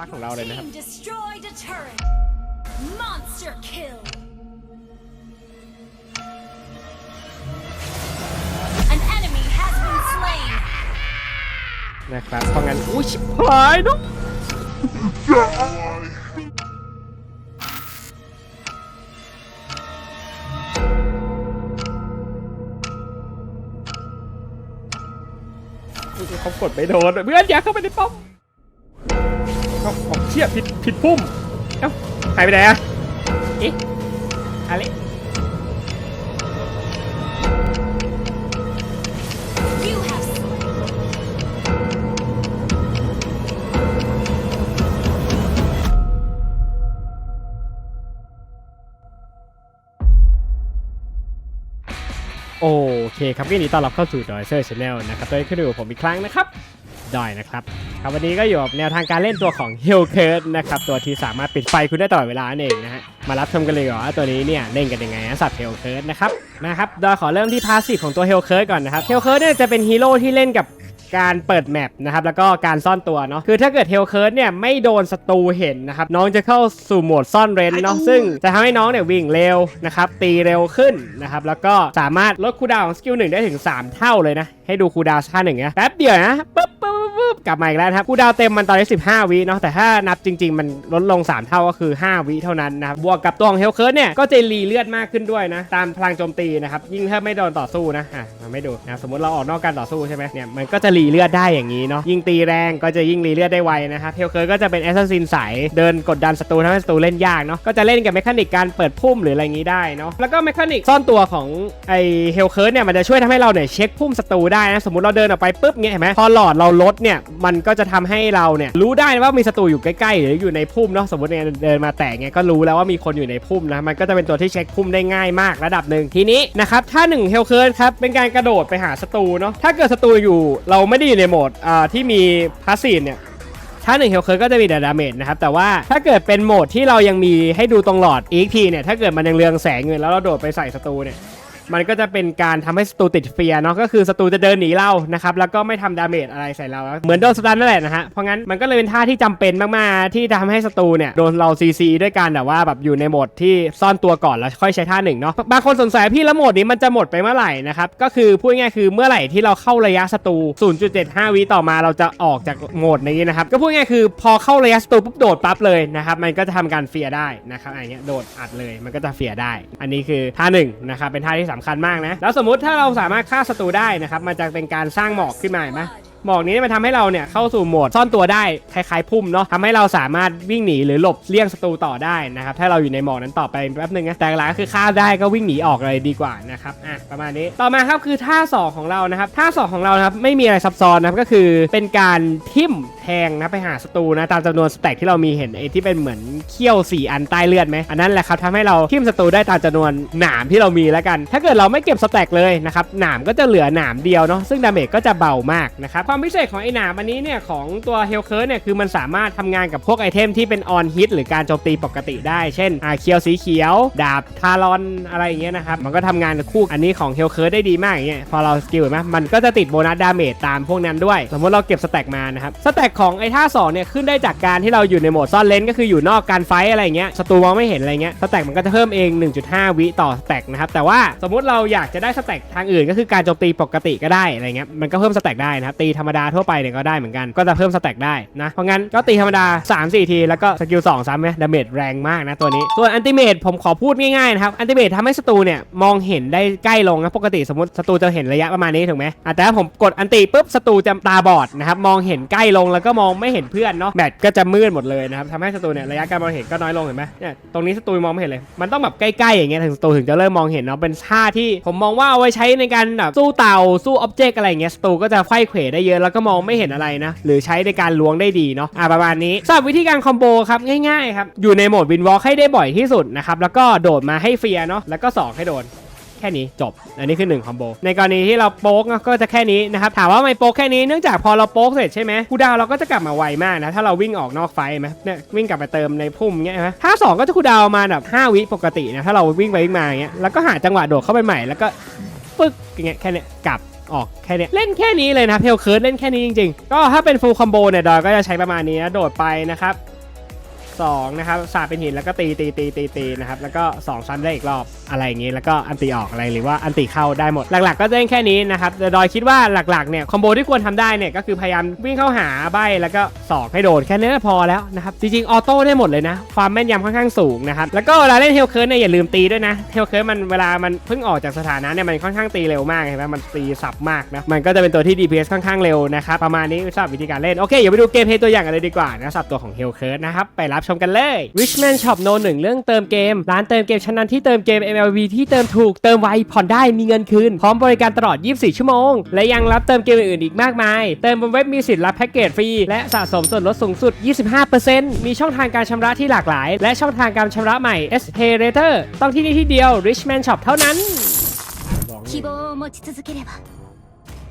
รักของเราเลยนะครับ Team destroyed a turret. Monster kill. An enemy has been slain. นะครับเพราะงั้นอุ้ยชิบหายเนาะเขากดไม่โดนเพื่อนอย่าเข้าไปในป้อม เขาเขาเชี่ยผิดผิดพุ่ม เอ้าหายไปไหนอะเอ๊ะอะไร You have slain. โอเคครับยินดีต้อนรับเข้าสู่ดอยเซอร์ชาแนลนะครับโดยขึ้นอยู่กับผมอีกครั้งนะครับ ดอยนะครับ ครับวันนี้ก็อยู่กับแนวทางการเล่นตัวของ h i l c u r t นะครับตัวที่สามารถปิดไฟคุณได้ตลอดเวลานั่นเองนะฮะมารับชมกันเลยว่าตัวนี้เนี่ยเล่นกันยังไงนะสัตว์ h i l c u r t นะครับนะครับดอยขอเริ่มที่พาสซีฟของตัว h i l c u r t ก่อนนะครับ h i l c u r t เนี่ยจะเป็นฮีโร่ที่เล่นกับการเปิดแมปนะครับแล้วก็การซ่อนตัวเนาะคือถ้าเกิดเฮลเคิร์ดเนี่ยไม่โดนศัตรูเห็นนะครับน้องจะเข้าสู่โหมดซ่อนเร้นเนาะซึ่งจะทำให้น้องเนี่ยวิ่งเร็วนะครับตีเร็วขึ้นนะครับแล้วก็สามารถลดคูลดาวน์ของสกิลหนึ่งได้ถึง 3 เท่าเลยนะให้ดูคูลดาวน์ค่าหนึ่งนะแป๊บเดียวนะปึ๊บปึ๊บปึ๊บ กลับมาอีกแล้วนะครับคูลดาวเต็มมันตอนนี้15 วิเนาะแต่ถ้านับจริง ๆ มันลดลง 3 เท่าก็คือ 5 วิเท่านั้นนะครับบวกกับตัวของเฮลเคิร์ดเนี่ยก็จะรีเลือดมากขึ้นด้วยนะตามพลังโจมตีนะครับยิ่งถ้าไม่โดนต่อสู้นะอะมาไม่ดูนะสมมติเราออกนอกการต่อสู้ใช่ไหมเนี่ยมันก็จะรีเลือดได้อย่างนี้เนาะยิ่งตีแรงก็จะยิ่งรีเลือดได้ไวนะครับเฮลเคิร์ดก็จะเป็นแอสซัสซินสายเดินกดดันศัตรูทำให้ศัตรูเล่นยากเนาะก็จะเล่นกับเมคานิกการเปิดพุ่มหรืออะไรงี้ได้เนาะแล้วก็เมคานิกซ่อนตัวของไอเฮลเคิร์ดเนี่ยมันจะช่วยทำให้เราเนี่ยเช็คพุ่มศัตรูได้นะสมมติเราเดินออกไปปุ๊บเนี่ยเห็นไหมพอหลอดเราลดเนี่ยมันก็จะทำให้เราเนี่ยรู้ได้ว่ามีศัตรูอยู่ใกล้ๆหรืออยู่ในพุ่มเนาะสมมติเนี่ยเดินมาแตะไงก็รู้แล้วว่ามีคนอยู่ในพุ่มนะมันก็จะเป็นตัวที่เช็คพุ่มได้ง่ายมากระดับหนึ่งทีนี้นะครับถ้า1เฮลเคิร์ดครับเป็นการกระโดดไปหาศัตรูเนาะถ้าเกิดศัตรูอยู่เราไม่ได้อยู่ในโหมดอ่าที่มีพาสซีฟเนี่ยถ้า1เฮลเคิร์ก็จะมีแต่ดาเมจนะครับแต่ว่าถ้าเกิดเป็นโหมดที่เรายังมีให้ดูตรงหลอด EXP เนี่ยถ้าเกิดมันยังเรืองแสงอยู่แล้วเราโดดไปใส่ศัตรูเนี่ย มันก็จะเป็นการทำให้ศัตรูติดเฟียเนาะก็คือศัตรูจะเดินหนีเรานะครับแล้วก็ไม่ทำดาเมจอะไรใส่เรา เหมือนโดนสตันนั่นแหละนะฮะเพราะงั้นมันก็เลยเป็นท่าที่จำเป็นมากๆที่จะทำให้ศัตรูเนี่ยโดนเราซีซีด้วยการแบบว่าแบบอยู่ในโหมดที่ซ่อนตัวก่อนแล้วค่อยใช้ท่าหนึ่งเนาะบางคนสงสัยพี่แล้วโหมดนี้มันจะหมดไปเมื่อไหร่นะครับก็คือพูดง่ายๆคือเมื่อไหร่ที่เราเข้าระยะศัตรู 0.75 วิต่อมาเราจะออกจากโหมดนี้นะครับก็พูดง่ายๆคือพอเข้าระยะศัตรูปุ๊บโดดปั๊บเลยนะครับมันก็จะทำการเฟียได้นะครับอะไรเงี้โดดอัดเลยมันก็จะเฟียได้ อันนี้คือท่าหนึ่งนะครับเป็นท่าที่สสำคัญมากนะ แล้วสมมุติถ้าเราสามารถฆ่าศัตรูได้นะครับ มันจะเป็นการสร้างหมอกขึ้นมาไหม หมอกนี้มันทำให้เราเนี่ยเข้าสู่โหมดซ่อนตัวได้คล้ายๆพุ่มเนาะทำให้เราสามารถวิ่งหนีหรือหลบเลี่ยงศัตรูต่อได้นะครับถ้าเราอยู่ในหมอกนั้นต่อไปแป๊บนึงนะแต่หลักคือฆ่าได้ก็วิ่งหนีออกเลยดีกว่านะครับอะประมาณนี้ต่อมาครับคือท่าสองของเรานะครับท่าสองของเรานะครับไม่มีอะไรซับซ้อนนะครับก็คือเป็นการทิ่มแทงนะไปหาศัตรูนะตามจำนวนสแต็กที่เรามีเห็นไอ้ที่เป็นเหมือนเขี้ยวสีอันใต้เลือดไหมอันนั้นแหละครับทำให้เราทิ่มศัตรูได้ตามจำนวนหนามที่เรามีแล้วกัน ถ้าเกิดเราไม่เก็บสแต็กเลยนะครับหนามก็จะเหลือหนามเดียวเนาะซึ่งดาเมจก็จะเบามากนะครับความพิเศษของไอ้หนามอันนี้เนี่ยของตัวเฮลเคิร์เนี่ยคือมันสามารถทำงานกับพวกไอเทมที่เป็นออนฮิตหรือการโจมตีปกติได้ เช่นอาเคียวสีเขียว ดาบทารอนอะไรอย่างเงี้ยนะครับ มันก็ทำงานกับคู่อันนี้ของเฮลเคิร์ได้ดีมากอย่างเงี้ยพอเราสกิลเห็นไหมมันก็จะติดโบนัสดาเมจตามพวกนั้นด้วย สมมติเราเก็บสแต็กมานะครับสแต็กของไอท่าสองเนี่ยขึ้นได้จากการที่เราอยู่ในโหมดซ่อนเลนก็คืออยู่นอกการไฟอะไรเงี้ยศัตรูมองไม่เห็นอะไรเงี้ยสแต็กมันก็จะเพิ่มเอง 1.5 วิต่อสแต็กนะครับแต่ว่าสมมติเราอยากจะได้สแต็กทางอื่นก็คือการโจมตีปกติก็ได้อะไรเงี้ยมันก็เพิ่มสแต็กได้นะครับตีธรรมรมดาทั่วไปเนี่ยก็ได้เหมือนกัน ก็จะเพิ่มสแต็กได้นะ เพราะงั้นก็ตีธรรมดา 3-4 ทีแล้วก็สกิล2ซ้ำไหมดาเมจแรงมากนะตัวนี้ ส่วนอันติเมตผมขอพูดง่ายๆนะครับ อันติเมตทำให้ศัตรูเนี่ยมองเห็นได้ใกล้ลงนะ ปกติสมมติศัตรูจะเห็นระยะประมาณนี้ถูกไหมแต่ถ้าผมกดอันติปุ๊บศัตรูจะตาบอดนะครับ มองเห็นใกล้ลงแล้วก็มองไม่เห็นเพื่อนเนาะแบตก็จะมืดหมดเลยนะครับทำให้ศัตรูเนี่ยระยะการมองเห็นก็น้อยลงเห็นไหมเนี่ย ตรงนี้ศัตรูมองไม่เห็นเลย มันต้องแบบใกล้ๆอย่างเงี้ยถึงศัตรูถึงจะเริ่มมองเห็นเนาะ เป็นท่าที่ผมมองว่าเอาไว้ใช้ในการแบบสู้เต่าสู้อ็อบเจกต์อะไรเงี้ยศัตรูก็จะไขว้เขวได้เยอะแล้วก็มองไม่เห็นอะไรนะ หรือใช้ในการล้วงได้ดีเนาะอะประมาณนี้สำหรับวิธีการคอมโบครับง่ายๆครับอยู่ในโหมดวินวอล์กให้ได้บ่อยที่สุดนะครับแล้วก็โดดมาให้เฟียเนาะแล้วก็สอกให้โดนแค่นี้จบ อันนี้คือ1คอมโบ ในกรณีที่เราโป๊กก็จะแค่นี้นะครับ ถามว่าทำไมโป๊กแค่นี้ เนื่องจากพอเราโป๊กเสร็จใช่ไหมคูดาวเราก็จะกลับมาไวมากนะ ถ้าเราวิ่งออกนอกไฟไหมเนี่ยวิ่งกลับไปเติมในพุ่มเงี้ยใช่ไหมถ้าสองก็จะคูดาวมาแบบ5วิปกตินะ ถ้าเราวิ่งไปวิ่งมาอย่างเงี้ย แล้วก็หาจังหวะโดดเข้าไปใหม่ แล้วก็ฟึกอย่างเงี้ยแค่เนี้ยกลับ ออกแค่เนี้ยเล่นแค่นี้เลยนะเพลเคิร์ดเล่นแค่นี้จริงๆ ก็ถ้าเป็นฟูลคอมโบเนี่ยดอยก็จะใช้ประมาณนี้นะโดดไปนะครับ 2นะครับสาดเป็นหินแล้วก็ตีตีตีตีตีนะครับแล้วก็2ซ้ำได้อีกรอบอะไรอย่างงี้ แล้วก็อันตีออกอะไรหรือว่าอันตีเข้าได้หมด หลักๆ ก็จะเล่นแค่นี้นะครับแต่ดอยคิดว่าหลักๆเนี่ยคอมโบที่ควรทำได้เนี่ยก็คือพยายามวิ่งเข้าหาใบแล้วก็สอกให้โดนแค่นี้ก็พอแล้วนะครับจริงๆออโต้ได้หมดเลยนะความแม่นยำค่อนข้างสูงนะครับแล้วก็เวลาเล่นเฮลเคิร์เนี่ยอย่าลืมตีด้วยนะเฮลเคิร์มันเวลามันเพิ่งออกจากสถานะเนี่ยมันค่อนข้างตีเร็วมากเห็นไหมมันตีสับมากนะมันก็จะเป็นตัวที่ DPS ค่อนข้างเร็วนะครับประมาณนี้สำหรับวิธีการเล่นโอเคอย่าไปดูเกมเพลย์ตัวอย่างกันเลยดีกว่านะสับตัวของเฮลเคิร์นะครับไปรับชมกันเลย Richman Shop No 1 เรื่องเติมเกม ร้านเติมเกมชั้นนำที่เติมเกม MLB ที่เติมถูกเติมไวผ่อนได้มีเงินคืน พร้อมบริการตลอด 24 ชั่วโมง และยังรับเติมเกมอื่นๆอีกมากมาย เติมบนเว็บมีสิทธิ์รับแพ็กเกจฟรี และสะสมส่วนลดสูงสุด 25%มีช่องทางการชำระที่หลากหลาย และช่องทางการชำระใหม่ S Pay Later ต้องที่นี่ที่เดียว Richman Shop เท่านั้น 希望を持ち続ければ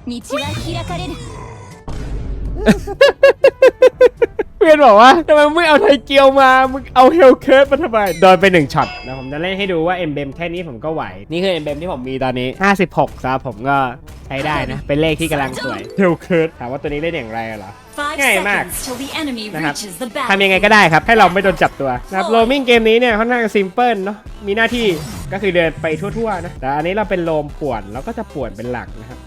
道は開かれる เ พื่อนบอกว่าทำไมมึงไม่เอาไทเกียวมา มึงเอาเฮลเคิร์มาทำไม โดนไปหนึ่งช็อตนะผมจะเล่นให้ดูว่าเอ็มเบมแค่นี้ผมก็ไหว นี่คือเอ็มเบมที่ผมมีตอนนี้ 56ครับผมก็ใช้ได้นะ เป็นเลขที่กำลังสวยเฮลเคิร์ถามว่าตัวนี้เล่นอย่างไรเหรอ Five Ngay mạc. seconds till the enemy นะครับ reaches the ทำยังไง battle. ก็ได้ครับ ให้เราไม่โดนจับตัวนะครับโรมิงเกมนี้เนี่ยค่อนข้างซิมเพิลเนาะมีหน้าที่ก็คือเดินไปทั่วๆนะแต่อันนี้เราเป็นโลมป่วนเราก็จะป่วนเป็นหลักนะครับ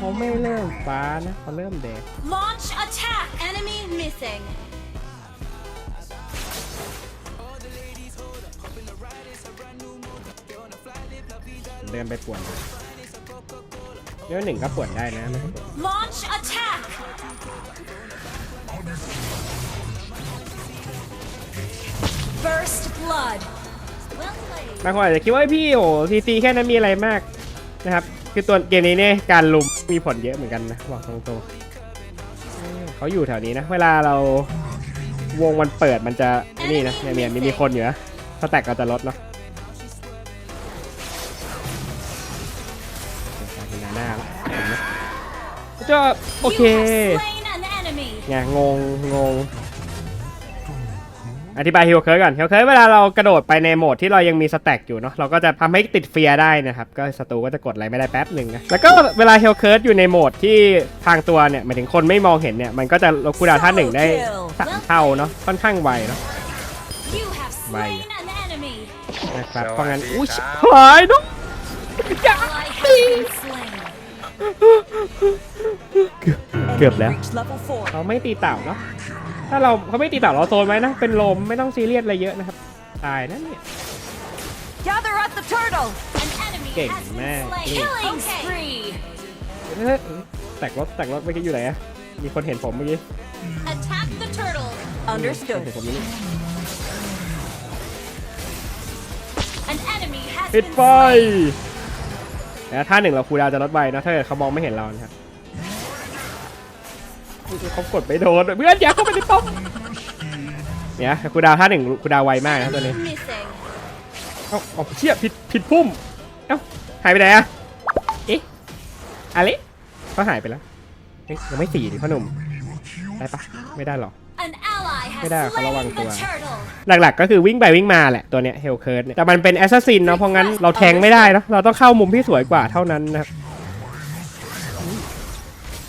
เขาไม่เริ่มฟ้านะเขาเริ่มแดง Launch attack. Enemy missing. เดินไปป่วนเดี๋ยวหนึ่งก็ป่วนได้นะไม่ต้องป่วน Launch attack. First blood. Well played. บางคนอาจจะคิดว่าพี่โอ้ซีซีแค่นั้นมีอะไรมากนะครับ คือตัวเกมนี้เนี่ยการลุมมีผลเยอะเหมือนกันนะบอกตรงๆเออเขาอยู่แถวนี้นะ เวลาเราวงมันเปิดมันจะนี่นะเนี่ยเนี่ยมีมีคนอยู่นะสแต็กก็จะลดเนาะเห็นหน้าแล้วเห็นไหมก็โอเค You have slain an enemy. ไงงงงง อธิบายฮิลเคิร์ก่อนฮิลเคิร์เวลาเรากระโดดไปในโหมดที่เรายังมีสแต็กอยู่เนาะเราก็จะทำให้ติดเฟียร์ได้นะครับก็ศัตรูก็จะกดอะไรไม่ได้แป๊บหนึ่งนะแล้วก็เวลาฮิลเคิร์อยู่ในโหมดที่ทางตัวเนี่ยหมายถึงคนไม่มองเห็นเนี่ยมันก็จะลดคูลดาวน์ท่าหนึ่งได้สามเท่าเนาะค่อนข้างไวเนาะ You have Vaya. slain an enemy. นะครับสวัสดีเพราะงั้นครับอุ้ยหายเนาะ Ally has been slain. เกือบแล้วเขาไม่ตีเต่าเนาะ ถ้าเราเขาไม่ตีเต่าเราโซนไว้นะ เป็นลมไม่ต้องซีเรียสอะไรเยอะนะครับ ตายนะเนี่ย Gather at the turtle. An enemy King has been man. slain. King. Killing spree. เฮ้ยแตกรถแตกรถเมื่อกี้อยู่ไหนอะมีคนเห็นผมเมื่อกี้ Attack the turtle. เห็นผมนี่ An enemy has ปิด been ไฟ slain. แล้วท่าหนึ่งเราคูลดาวน์จะลดไวนะถ้าเกิดเขามองไม่เห็นเรานะครับ เขากดไม่โดนเพื่อนอย่าเข้าไปในป้อมเนี่ยคูลดาวน์ท่าหนึ่งคูลดาวน์ไวมากนะตัวนี้ Enemy missing. เอ้าเอาเชี่ยผิดผิดพุ่มเอ้าหายไปไหนอะเอ๊ะอะไรเขาหายไปแล้วเอ๊ะยังไม่สี่ดิพ่อหนุ่มได้ปะไม่ได้หรอ An ally has ไม่ได้เขาระวัง slain ตั the ว turtle. หลักๆก็คือวิ่งไปวิ่งมาแหละตัวเนี้ยเฮลเคิร์ดเนี่ยแต่มันเป็นแอสซัสซินเนาะเพราะงั้นเราแทงไม่ได้เนาะเราต้องเข้ามุมที่สวยกว่าเท่านั้นนะครับ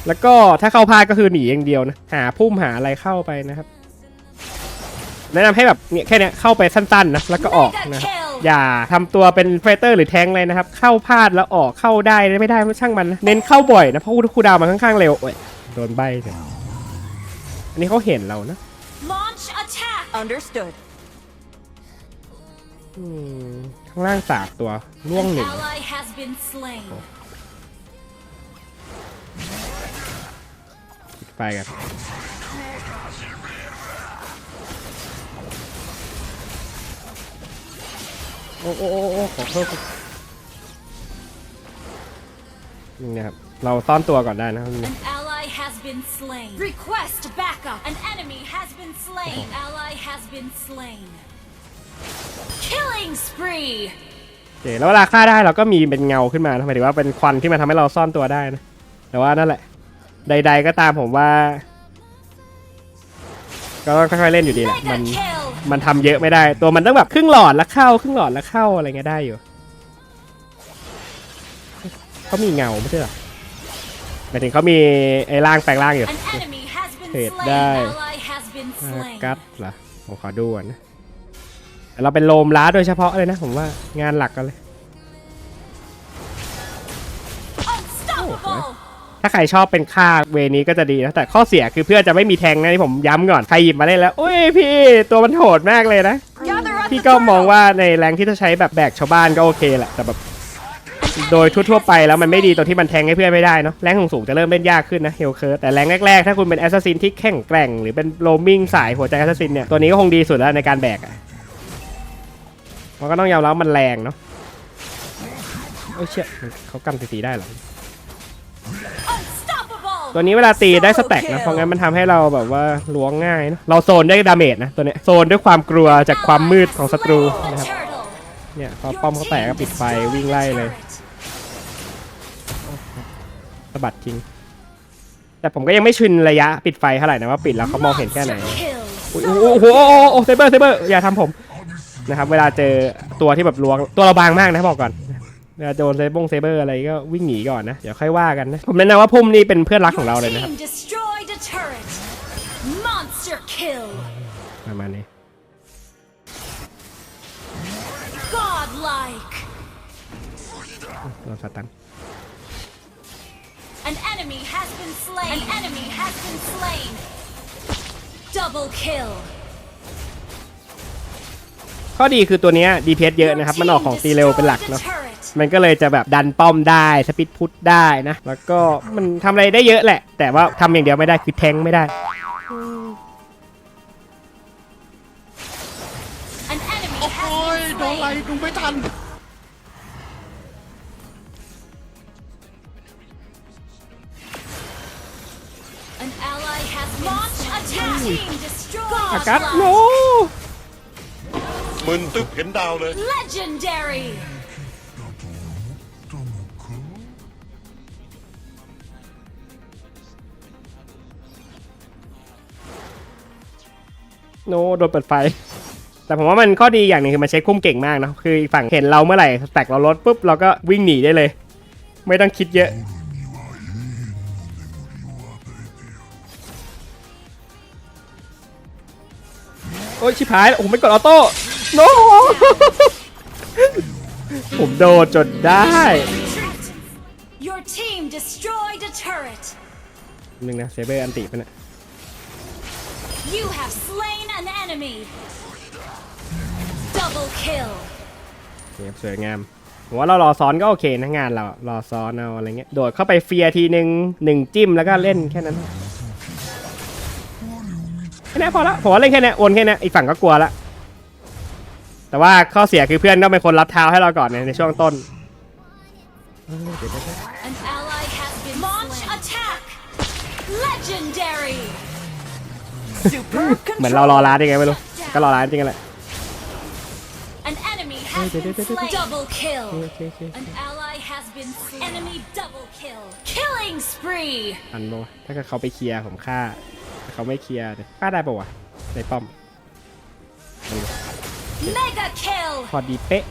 แล้วก็ถ้าเข้าพลาดก็คือหนีอย่างเดียวนะ หาพุ่มหาอะไรเข้าไปนะครับ แนะนำให้แบบเนี่ยแค่เนี้ยเข้าไปสั้นๆนะแล้วก็ออกนะครับ kill. อย่าทำตัวเป็นไฟเตอร์หรือแทงเลยนะครับ เข้าพลาดแล้วออกเข้าได้ไม่ได้ช่างมันนะเน้นเข้าบ่อยนะเพราะคูลดาวน์มันค่อนข้างเร็วโอ้ยโดนใบเนี่ยอันนี้เขาเห็นเรานะ Launch attack. Understood. อืมข้างล่างสามตัวล่วง An หนึ่ง ally has been slain. ปิดไฟกันโอ้โอ้โอ้โอ้ขอโทษนี่นะครับ เราซ่อนตัวก่อนได้นะครับ An ally has been slain. Request backup. An enemy has been slain. An ally has been slain. Killing spree. โอเคแล้วเวลาฆ่าได้เราก็มีเป็นเงาขึ้นมานะหมายถึงว่าเป็นควันที่มาทำให้เราซ่อนตัวได้นะ แต่ว่านั่นแหละ ใด ๆ ก็ตามผมว่า ก็ต้องค่อยๆเล่นอยู่ดีแหละมัน Mega kill. มันทำเยอะไม่ได้ ตัวมันต้องแบบครึ่งหลอดแล้วเข้าครึ่งหลอดแล้วเข้าอะไรเงี้ยได้อยู่เขามีเงาไม่ใช่เหรอหมายถึงเขามีไอ้ร่างแปลงร่างอยู่ An enemy has been Hit slain. die. Ally has been been อ่า slain. กัดเหรอผมขอดูก่อนนะแต่เราเป็นโลมล้าโดยเฉพาะเลยนะผมว่างานหลักกันเลย Unstoppable. ถ้าใครชอบเป็นค่าเวนี้ก็จะดีนะแต่ข้อเสียคือเพื่อนจะไม่มีแทงนะที่ผมย้ำก่อนใครหยิบมาได้แล้วโอ้ยพี่ตัวมันโหดมากเลยนะ พี่ก็มองว่าในแรงที่จะใช้แบบแบกชาวบ้านก็โอเคแหละแต่แบบโดยทั่วๆไปแล้วมันไม่ดีตรงที่มันแทงให้เพื่อนไม่ได้เนาะแรงสูงๆจะเริ่มเล่นยากขึ้นนะเฮลเคิร์แต่แรงแรกๆ ถ้าคุณเป็นแอสซัสซินที่แข็งแกร่ง หรือเป็นโรมิงสายหัวใจแอสซัสซินเนี่ยตัวนี้ก็คงดีสุดแล้วในการแบกอะมันก็ต้องยอมรับว่ามันแรงเนาะโอ้เชี่ยเขากันตีได้เหรอ ตัวนี้เวลาตีได้สแต็กนะ เพราะงั้นมันทำให้เราแบบว่าล้วงง่ายนะเราโซนได้ดาเมจนะตัวเนี้ยโซนด้วยความกลัวจากความมืดของศัตรู Slain the นะครับ turtle. เนี่ยพอ Your ป้อมเขาแตกก็ team ปิดไฟ destroyed วิ่ง the ไล่เลย turret. สะบัดทิ้งแต่ผมก็ยังไม่ชินระยะปิดไฟเท่าไหร่นะว่าปิดแล้วเขามองเห็นแค่ไหน Monster kill. อุ๊ยโอ้โหโอ้โหโอ้โหเซเบอร์เซเบอร์อย่าทำผมนะครับ เวลาเจอตัวที่แบบล้วงตัวเราบางมากนะบอกก่อนเวลา โดนเซบงเซเบอร์อะไรก็วิ่งหนีก่อนนะ เดี๋ยวค่อยว่ากันนะ ผมแนะนำว่าพุ่มนี่เป็นเพื่อนรักของเรา Your เลยนะครับ team destroyed a turret. Monster kill. ประมาณนี้ Godlike. โดนสตัน An enemy has been slain. An enemy has been slain. Double kill. ข้อดีคือตัวเนี้ย DPS เยอะนะครับ มันออกของตีเร็วเป็นหลัก Destroyed เนาะ the turret. มันก็เลยจะแบบดันป้อมได้สปิดพุทได้นะ แล้วก็มันทำอะไรได้เยอะแหละ แต่ว่าทำอย่างเดียวไม่ได้คือแทงไม่ได้ An enemy โอ้ has ย been โดนอะไร slain. ดูไม่ทัน An ally has launched attack. Team destroyed. อากัสโน มึนตึ๊บเห็นดาวเลย Legendary. โนโดนเปิดไฟ แต่ผมว่ามันข้อดีอย่างหนึงคือมันใช้คุ้มเก่งมากเนอะคืออีกฝั่งเห็นเราเมื่อไหร่สแต็กเราลดปุ๊บเราก็วิ่งหนีได้เลย ไม่ต้องคิดเยอะโอ้ยชิบหายโอ้โหไม่กดออโต้โนผมโดนจนได้ Retreat. Your team destroyed a turret. หนึ่งนะเซเบอร์อันติมันอะ You have slain an enemy. Double kill. เกมสวยงามผมว่าเรารอซ้อนก็โอเคนะงานเรารอซ้อนเอาอะไรเงี้ยโดดเข้าไปเฟียทีหนึ่งหนึ่งจิ้มแล้วก็เล่นแค่นั้นแค่นี้พอละผมว่าเล่นแค่นี้โอนแค่นี้อีกฝั่งก็กลัวละแต่ว่าข้อเสียคือเพื่อนต้องเป็นคนรับเท้าให้เราก่อนในในช่วงต้น เหมือนเรารอร้านยังไงไม่รู้ ก็รอร้านจริงๆแหละ An enemy has Wait, wait, been wait, wait, wait. slain. Double โอ kill. เคโอเค An ally has been slain. Enemy double kill. Killing spree. อันบอกถ้าเกิดเขาไปเคลียร์ผมฆ่าแต่เขาไม่เคลียร์เนี่ยฆ่าได้ปะวะในป้อม Mega kill. พอดีเป๊ะ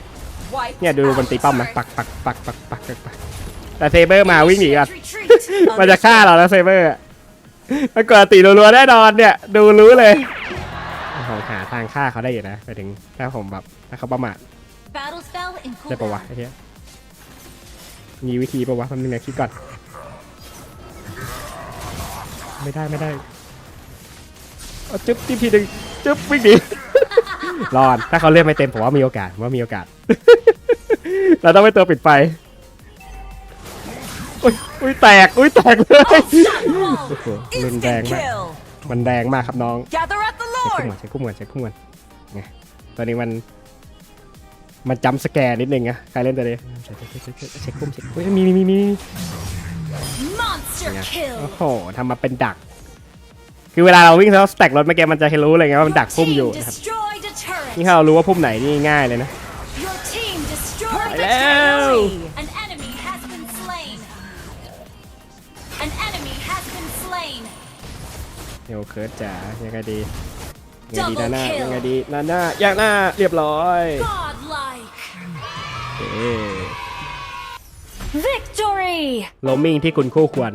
เนี่ยดูมันตีป้อมนะปักปักปักปักปักปักปักแต่เซเบอร์มาวิ่งหนีก่อน Retreat. มันจะฆ่าเราแล้วเซเบอร์อะ มันกดตีรัวๆแน่นอนเนี่ย ดูรู้เลยผมหาทางฆ่าเขาได้อยู่นะไปถึงถ้าผมแบบถ้าเขาประมาท Battle spell in ได้ปะวะ cooldown. ไอ้เหี้ยมีวิธีปะวะมันนึงนะคิดก่อน ไม่ได้ไม่ได้เอาจึ๊บทีทีหนึ่งจึ๊บวิ่งหนีรอดถ้าเขาเลือกไม่เต็มผมว่ามีโอกาสผมว่ามีโอกาส เราต้องไปตัวปิดไฟอุ้ยอุ้ยแตกอุ้ยแตกเลย Unstoppable. โอ้โหรุนแรงมาก มันแรงมากครับน้อง Gather at the ใช้คุ้มก่อนใช้คุ้มก่อนใช้คุ้มก่อนไงตัวนี้มันมันจำสแกนนิดนึงอะใครเล่นตัวนี้เช็คเช็คเช็คเช็คเช็คคุ้มเช็คเฮ้ยมีมีมีมีมี Monster ไง kill. โอ้โหทำมาเป็นดัก คือเวลาเราวิ่งแล้วสแต็กรถเมื่อกี้มันจะให้รู้เลยไงว่ามันดัก Your พุ่มอยู่ team นะครับ destroyed a นี่ turret. ถ้าเรารู้ว่าพุ่มไหนนี่ง่ายเลยนะ Your team destroyed Hello. a เฮลเคิร์ดจ๋ายังไงดียังไงดี Double นาน่า kill ยังไงดีนาน่าอย่างหน้าเรียบร้อย Godlike. เอ๊ Victory. โลมมิ่งที่คุณคู่ควร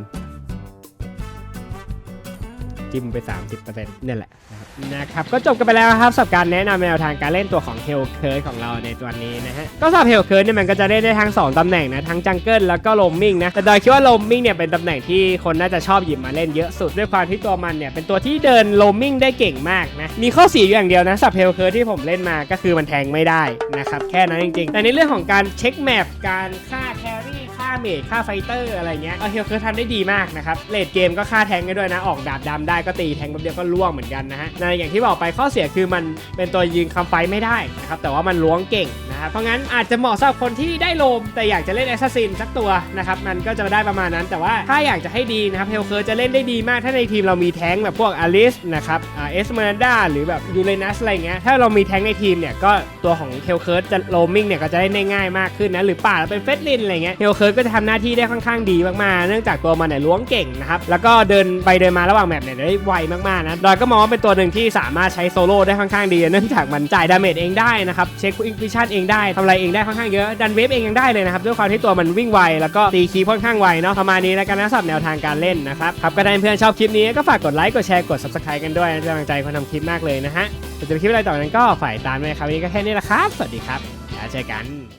จิ้มไป 30%นี่แหละนะครับ นะครับก็จบกันไปแล้วครับสำหรับการแนะนำแนวทางการเล่นตัวของเฮลเคิร์ของเราในตัวนี้นะฮะก็สำหรับเฮลเคิร์เนี่ยมันก็จะเล่นได้ทั้ง 2ตำแหน่งนะทั้งจังเกิลแล้วก็โลมมิงนะแต่โดยคิดว่าโลมมิงเนี่ยเป็นตำแหน่งที่คนน่าจะชอบหยิบมาเล่นเยอะสุดด้วยความที่ตัวมันเนี่ยเป็นตัวที่เดินโลมมิงได้เก่งมากนะมีข้อเสียอย่างเดียวนะสำหรับเฮลเคิร์ที่ผมเล่นมาก็คือมันแทงไม่ได้นะครับแค่นั้นจริงๆแต่ในเรื่องของการเช็คแมปการฆ่าแครี่ เมจฆ่าไฟเตอร์อะไรเงี้ยเออเฮลเคิร์ทำได้ดีมากนะครับเลดเกมก็ฆ่าแทงได้ด้วยนะ ออกดาบดำได้ก็ตีแทงแป๊บเดียวก็ล่วงเหมือนกันนะฮะในอย่างที่บอกไปข้อเสียคือมันเป็นตัวยืนคำไฟไม่ได้นะครับแต่ว่ามันล้วงเก่งนะครับเพราะงั้นอาจจะเหมาะสำหรับคนที่ได้โลม แต่อยากจะเล่นแอสซัสซินสักตัวนะครับมันก็จะได้ประมาณนั้น แต่ว่าถ้าอยากจะให้ดีนะครับเฮลเคิร์จะเล่นได้ดีมากถ้าในทีมเรามีแท้งแบบพวกอลิสนะครับเอสเมรันดาหรือแบบยูเรนัสอะไรเงี้ยถ้าเรามีแท้งในทีมเนี่ยก็ตัวของเฮลเคิร์จะโลมมิ่งเนี่ยก็จะได้ง่ายมากขึ้นนะหรือป่าเราเป็นเฟสลินอะไรเงี้ยเฮลเคิร์ก็จะทำหน้าที่ได้ค่อนข้างดีมากๆ เนื่องจากตัวมันเนี่ยล้วงเก่งนะครับ แล้วก็เดินไปเดินมาระหว่างแมปเนี่ยได้ไวมากๆนะดอยก็มองว่าเป็นตัวหนึ่งที่สามารถใช้โซโล่ได้ค่อนข้างดี เนื่องจากมันจ่ายดาเมจเองได้นะครับ เช็คอินฟิชันเองได้ทำอะไรเองได้ค่อนข้างเยอะ ดันเวฟเองยังได้เลยนะครับ ด้วยความที่ตัวมันวิ่งไว แล้วก็ตีคีค่อนข้างไวเนาะ ประมาณนี้แล้วกันนะสำหรับแนวทางการเล่นนะครับ ครับ ก็ได้เพื่อนชอบคลิปนี้ก็ฝากกดไลค์ กดแชร์ กด subscribe กันด้วยนะเป็นกำลังใจคนทำคลิปมากเลยนะฮะจะเป็นคลิปอะไรต่อนั้นก็ฝ่ายตามด้วยครับวันนี้ก็แค่นี้ละครับ สวัสดีครับแล้วเจอกัน